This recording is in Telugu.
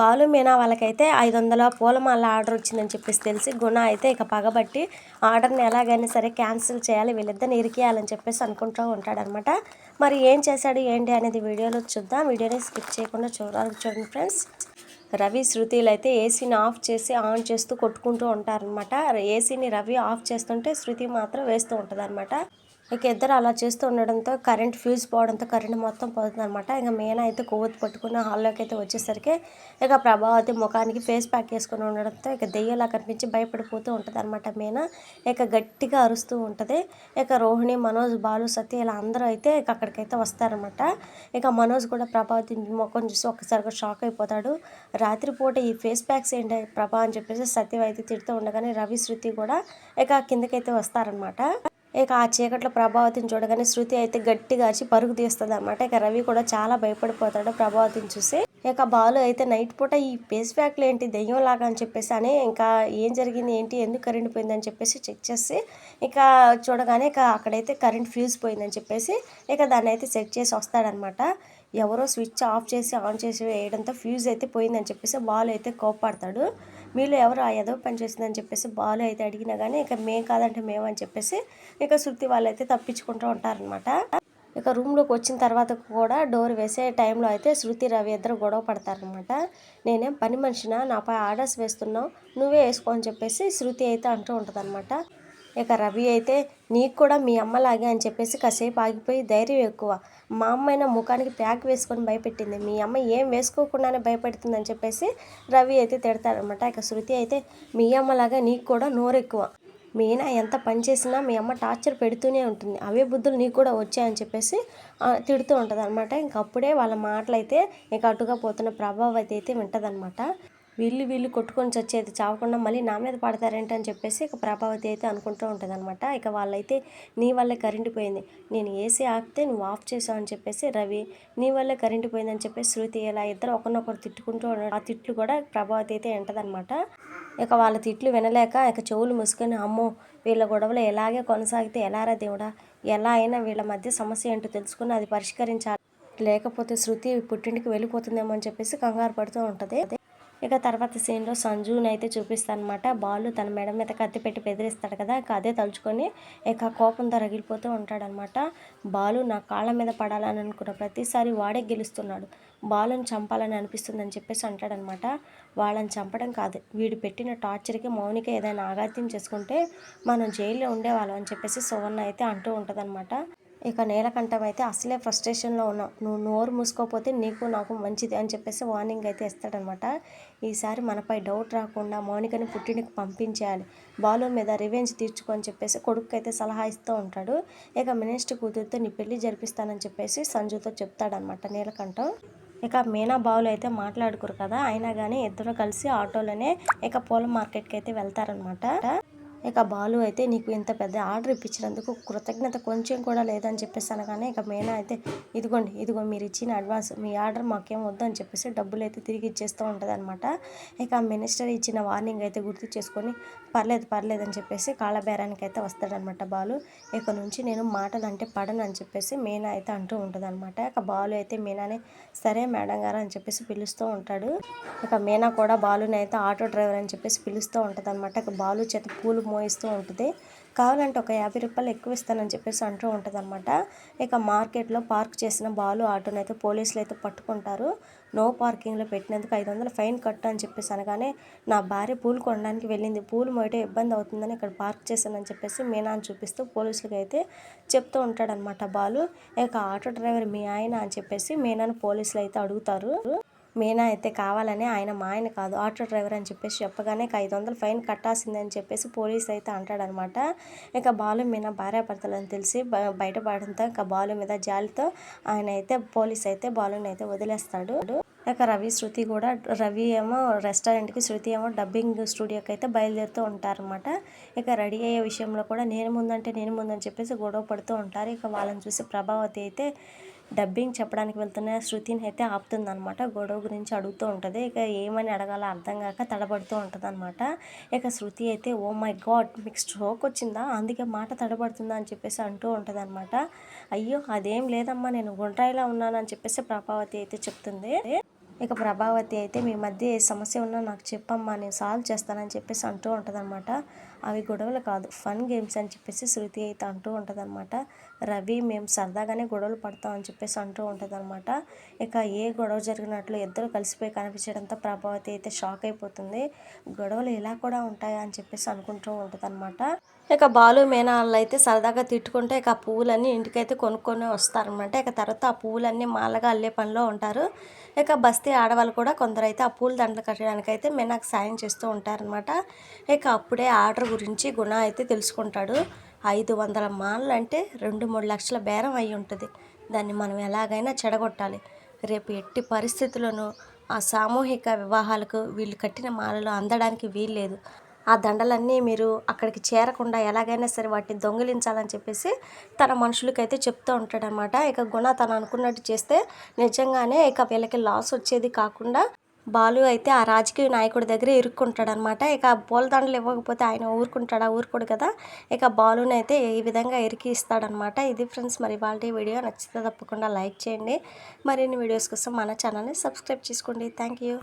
బాలు మీనా వాళ్ళకైతే ఐదు వందల పూలమాల ఆర్డర్ వచ్చిందని చెప్పేసి తెలిసి గుణ అయితే ఇక పగబట్టి ఆర్డర్ని ఎలాగైనా సరే క్యాన్సిల్ చేయాలి వీళ్ళిద్దరిని ఇరికేయాలని చెప్పేసి అనుకుంటూ ఉంటాడనమాట. మరి ఏం చేశాడు ఏంటి అనేది వీడియోలో చూద్దాం. వీడియోని స్కిప్ చేయకుండా చూడాలి చూడండి ఫ్రెండ్స్. రవి శృతిలు అయితే ఏసీని ఆఫ్ చేసి ఆన్ చేస్తూ కొట్టుకుంటూ ఉంటారనమాట. ఏసీని రవి ఆఫ్ చేస్తుంటే శృతి మాత్రం వేస్తూ ఉంటుంది ఇక ఇద్దరు అలా చేస్తూ ఉండడంతో కరెంట్ ఫ్యూజ్ పోవడంతో కరెంట్ మొత్తం పోతుందనమాట ఇంకా ఇక అయితే కొవ్వొత్తు పట్టుకుని హాల్లోకి అయితే వచ్చేసరికి ఇక ప్రభావతి ముఖానికి ఫేస్ ప్యాక్ వేసుకుని ఉండడంతో ఇక దెయ్యంలా కనిపించి భయపడిపోతూ ఉంటుంది అనమాట మీనా. ఇక గట్టిగా అరుస్తూ ఉంటుంది. ఇక రోహిణి మనోజ్ బాలు సత్య ఇలా అందరూ అయితే ఇక అక్కడికైతే వస్తారనమాట ఇక మనోజ్ కూడా ప్రభావతి ముఖం చూసి ఒక్కసారిగా షాక్ అయిపోతాడు. రాత్రిపూట ఈ ఫేస్ ప్యాక్స్ ఏంటి ప్రభా అని చెప్పేసి సత్యం అయితే తిడుతూ ఉండగానే రవి శృతి కూడా ఇక కిందకైతే వస్తారనమాట ఇక ఆ చీకట్లో ప్రభావతిని చూడగానే శృతి అయితే గట్టిగా అరిచి పరుగు తీస్తుంది అనమాట ఇక రవి కూడా చాలా భయపడిపోతాడు ప్రభావతిని చూసి. ఇక బాలు అయితే నైట్ పూట ఈ పేస్ ప్యాక్లు ఏంటి దెయ్యం లాగా అని చెప్పేసి అని ఇంకా ఏం జరిగింది ఏంటి ఎందుకు కరెంట్ పోయిందని చెప్పేసి చెక్ చేసి ఇక చూడగానే ఇక అక్కడైతే కరెంట్ ఫ్యూజ్ పోయిందని చెప్పేసి ఇక దాన్ని అయితే సెట్ చేసి వస్తాడనమాట ఎవరో స్విచ్ ఆఫ్ చేసి ఆన్ చేసి వేయడంతో ఫ్యూజ్ అయితే పోయిందని చెప్పేసి బాలు అయితే కోపాడతాడు మీలో ఎవరు ఆ ఏదో పని చేసిందని చెప్పేసి బాలు అయితే అడిగినా కానీ ఇక మేం కాదంటే మేమని చెప్పేసి ఇక శృతి వాళ్ళు అయితే తప్పించుకుంటూ ఉంటారనమాట ఇక రూమ్లోకి వచ్చిన తర్వాత కూడా డోర్ వేసే టైంలో అయితే శృతి రవి ఇద్దరు గొడవ పడతారనమాట నేనేం పని మనిషినా నాపై ఆర్డర్స్ వేస్తున్నావు నువ్వే వేసుకో అని చెప్పేసి శృతి అయితే అంటూ ఉంటుందన్నమాట. ఇక రవి అయితే నీకు కూడా మీ అమ్మలాగే అని చెప్పేసి కాసేపు ఆగిపోయి ధైర్యం ఎక్కువ. మా అమ్మాయిన ముఖానికి ప్యాక్ వేసుకొని భయపెట్టింది. మీ అమ్మ ఏం వేసుకోకుండానే భయపెడుతుందని చెప్పేసి రవి అయితే తిడతాడనమాట ఇక శృతి అయితే మీ అమ్మలాగా నీకు కూడా నోరు ఎక్కువ మీనా ఎంత పని చేసినా మీ అమ్మ టార్చర్ పెడుతూనే ఉంటుంది. అవే బుద్ధులు నీకు కూడా వచ్చాయని చెప్పేసి తిడుతూ ఉంటుంది అనమాట ఇంకప్పుడే వాళ్ళ మాటలు అయితే ఇక అటుగా పోతున్న ప్రభావతి అయితే వింటదనమాట వీళ్ళు వీళ్ళు కొట్టుకొని చచ్చేది చావకుండా మళ్ళీ నా మీద పడతారేంటి అని చెప్పేసి ఇక ప్రభావతి అయితే అనుకుంటూ ఉంటుంది అనమాట ఇక వాళ్ళైతే నీ వల్లే కరెంటు పోయింది నేను ఏసీ ఆపితే నువ్వు ఆఫ్ చేసావు అని చెప్పేసి రవి నీ వల్లే కరెంటు పోయిందని చెప్పేసి శృతి ఇలా ఇద్దరు ఒకరినొకరు తిట్టుకుంటూ ఉన్నాడు ఆ తిట్లు కూడా ప్రభావతి అయితే ఎంటదనమాట ఇక వాళ్ళ తిట్లు వినలేక ఇక చెవులు మూసుకొని అమ్మో వీళ్ళ గొడవలు ఎలాగే కొనసాగితే ఎలారా దేవుడా? ఎలా అయినా వీళ్ళ మధ్య సమస్య ఏంటో తెలుసుకుని అది పరిష్కరించాలి. లేకపోతే శృతి పుట్టింటికి వెళ్ళిపోతుందేమో అని చెప్పేసి కంగారు పడుతూ ఉంటుంది. ఇక తర్వాత సీన్లో సంజుని అయితే చూపిస్తానమాట. బాలు తన మెడ మీద కత్తి పెట్టి బెదిరిస్తాడు కదా ఇక అదే తలుచుకొని ఇక కోపంతో రగిలిపోతూ ఉంటాడనమాట. బాలు నా కాళ్ళ మీద పడాలని అనుకున్న ప్రతిసారి వాడే గెలుస్తున్నాడు. బాలుని చంపాలని అనిపిస్తుందని చెప్పేసి అంటాడనమాట. వాళ్ళని చంపడం కాదు వీడు పెట్టిన టార్చర్కి మౌనిక ఏదైనా ఆఘాత్యం చేసుకుంటే మనం జైల్లో ఉండేవాళ్ళం అని చెప్పేసి సువర్ణ అయితే అంటూ ఉంటుందన్నమాట. ఇక నీలకంఠం అయితే అసలే ఫ్రస్ట్రేషన్లో ఉన్నావు. నువ్వు నోరు మూసుకోకపోతే నీకు నాకు మంచిది అని చెప్పేసి వార్నింగ్ అయితే ఇస్తాడనమాట. ఈసారి మనపై డౌట్ రాకుండా మౌనికని పుట్టింటికి పంపించేయాలి. బాలు మీద రివెంజ్ తీర్చుకో అని చెప్పేసి కొడుకు అయితే సలహా ఇస్తూ ఉంటాడు. ఇక మినిస్టర్ కూతురుతో నీ పెళ్ళి జరిపిస్తానని చెప్పేసి సంజుతో చెప్తాడనమాట నీలకంఠం. ఇక మీనా బావులు అయితే మాట్లాడుకోరు కదా అయినా కానీ ఇద్దరు కలిసి ఆటోలోనే ఇక పూల మార్కెట్కి అయితే వెళ్తారనమాట. ఇక బాలు అయితే నీకు ఇంత పెద్ద ఆర్డర్ ఇప్పించినందుకు కృతజ్ఞత కొంచెం కూడా లేదని చెప్పేసి అనగానే ఇక మేనా అయితే ఇదిగోండి ఇదిగో మీరు ఇచ్చిన అడ్వాన్స్ మీ ఆర్డర్ మాకేం వద్దు అని చెప్పేసి డబ్బులు అయితే తిరిగి ఇచ్చేస్తూ ఉంటుంది అనమాట ఇక మినిస్టర్ ఇచ్చిన వార్నింగ్ అయితే గుర్తు చేసుకొని పర్లేదు పర్లేదు అని చెప్పేసి కాళ్ళబేరానికి అయితే వస్తాడనమాట బాలు. ఇక నుంచి నేను మాటలు అంటే పడను అని చెప్పేసి మీనా అయితే అంటూ ఉంటుంది అనమాట ఇక బాలు అయితే మీనానే సరే మేడం గారు అని చెప్పేసి పిలుస్తూ ఉంటాడు. ఇక మీనా కూడా బాలుని అయితే ఆటో డ్రైవర్ అని చెప్పేసి పిలుస్తూ ఉంటుంది అనమాట ఇక బాలు చేత పూలు మోయిస్తూ ఉంటుంది. కావాలంటే ఒక యాభై రూపాయలు ఎక్కువ ఇస్తానని చెప్పేసి అంటూ ఉంటుంది అనమాట ఇక మార్కెట్లో పార్క్ చేసిన బాలు ఆటోని అయితే పోలీసులు అయితే పట్టుకుంటారు. నో పార్కింగ్లో పెట్టినందుకు ఐదు వందలు ఫైన్ కట్టు అని చెప్పేసి అనగానే నా భార్య పూలు కొనడానికి వెళ్ళింది. పూలు మోయటం ఇబ్బంది అవుతుందని ఇక్కడ పార్క్ చేశానని చెప్పేసి మీనాని చూపిస్తూ పోలీసులకి అయితే చెప్తూ ఉంటాడనమాట బాలు. ఇక ఆటో డ్రైవర్ మీ ఆయన అని చెప్పేసి మీనాని పోలీసులు అయితే అడుగుతారు. మీనా అయితే కావాలని ఆయన మా ఆయన కాదు ఆటో డ్రైవర్ అని చెప్పేసి చెప్పగానే ఐదు వందలు ఫైన్ కట్టాల్సిందని చెప్పేసి పోలీస్ అయితే అంటాడనమాట. ఇక బాలు మీనా భార్యాభర్తలని తెలిసి బ- బయటపడడంతో ఇంకా బాలు మీద జాలితో ఆయన అయితే పోలీస్ అయితే బాలుని అయితే వదిలేస్తాడు. ఇక రవి శృతి కూడా రవి ఏమో రెస్టారెంట్కి శృతి ఏమో డబ్బింగ్ స్టూడియోకి అయితే బయలుదేరుతూ ఉంటారనమాట. ఇక రెడీ అయ్యే విషయంలో కూడా నేను ముందంటే నేను ముందని చెప్పేసి గొడవ పడుతూ ఉంటారు. ఇక వాళ్ళని చూసి ప్రభావతి అయితే డబ్బింగ్ చెప్పడానికి వెళ్తున్న శృతిని అయితే ఆపుతుందనమాట గొడవ గురించి అడుగుతూ ఉంటుంది. ఇక ఏమని అడగాలో అర్థం కాక తడబడుతూ ఉంటుంది అనమాట ఇక శృతి అయితే ఓ మై గాడ్ మీకు స్ట్రోక్ వచ్చిందా? అందుకే మాట తడబడుతుందా? అని చెప్పేసి అంటూ ఉంటుంది అనమాట అయ్యో అదేం లేదమ్మా నేను గుండ్రాయిలా ఉన్నాను అని చెప్పేసి ప్రభావతి అయితే చెప్తుంది. ఇక ప్రభావతి అయితే మీ మధ్య ఏ సమస్య ఉన్నా నాకు చెప్పమ్మా నేను సాల్వ్ చేస్తానని చెప్పేసి అంటూ ఉంటుందన్నమాట. అవి గొడవలు కాదు. ఫన్ గేమ్స్ అని చెప్పేసి శృతి అయితే అంటూ ఉంటుందన్నమాట. రవి మేము సరదాగానే గొడవలు పడతాం అని చెప్పేసి అంటూ ఉంటుందన్నమాట. ఇక ఏ గొడవ జరిగినట్లు ఇద్దరు కలిసిపోయి కనిపించడంతో ప్రభావతి అయితే షాక్ అయిపోతుంది. గొడవలు ఇలా కూడా ఉంటాయా అని చెప్పేసి అనుకుంటూ ఉంటుందన్నమాట. ఇక బాలు మీనా వాళ్ళు అయితే సరదాగా తిట్టుకుంటే ఇక ఆ పువ్వులన్నీ ఇంటికైతే కొనుక్కొని వస్తారనమాట ఇక తర్వాత ఆ పువ్వులన్నీ మాలగా అల్లే పనిలో ఉంటారు. ఇక బస్తీ ఆడవాళ్ళు కూడా కొందరు అయితే ఆ పూల దండలు కట్టడానికి అయితే మీనాకు సాయం చేస్తూ ఉంటారనమాట ఇక అప్పుడే ఆర్డర్ గురించి గుణ అయితే తెలుసుకుంటాడు. ఐదు వందల మాలలు అంటే రెండు మూడు లక్షల బేరం అయి ఉంటుంది. దాన్ని మనం ఎలాగైనా చెడగొట్టాలి. రేపు ఎట్టి పరిస్థితుల్లోనూ ఆ సామూహిక వివాహాలకు వీళ్ళు కట్టిన మాలలు అందడానికి వీల్లేదు. ఆ దండలన్నీ మీరు అక్కడికి చేరకుండా ఎలాగైనా సరే వాటిని దొంగిలించాలని చెప్పేసి తన మనుషులకైతే చెప్తూ ఉంటాడనమాట ఇక గుణ తను అనుకున్నట్టు చేస్తే నిజంగానే ఇక వీళ్ళకి లాస్ వచ్చేది కాకుండా బాలు అయితే ఆ రాజకీయ నాయకుడి దగ్గర ఇరుక్కుంటాడనమాట. ఇక పూలదండలు ఇవ్వకపోతే ఆయన ఊరుకుంటాడా? ఊరుకోడు కదా. ఇక బాలుని అయితే ఈ విధంగా ఇరికి ఇస్తాడనమాట. ఇది ఫ్రెండ్స్ మరి వాళ్ళ వీడియో నచ్చితే తప్పకుండా లైక్ చేయండి. మరిన్ని వీడియోస్ కోసం మన ఛానల్ని సబ్స్క్రైబ్ చేసుకోండి. Thank you.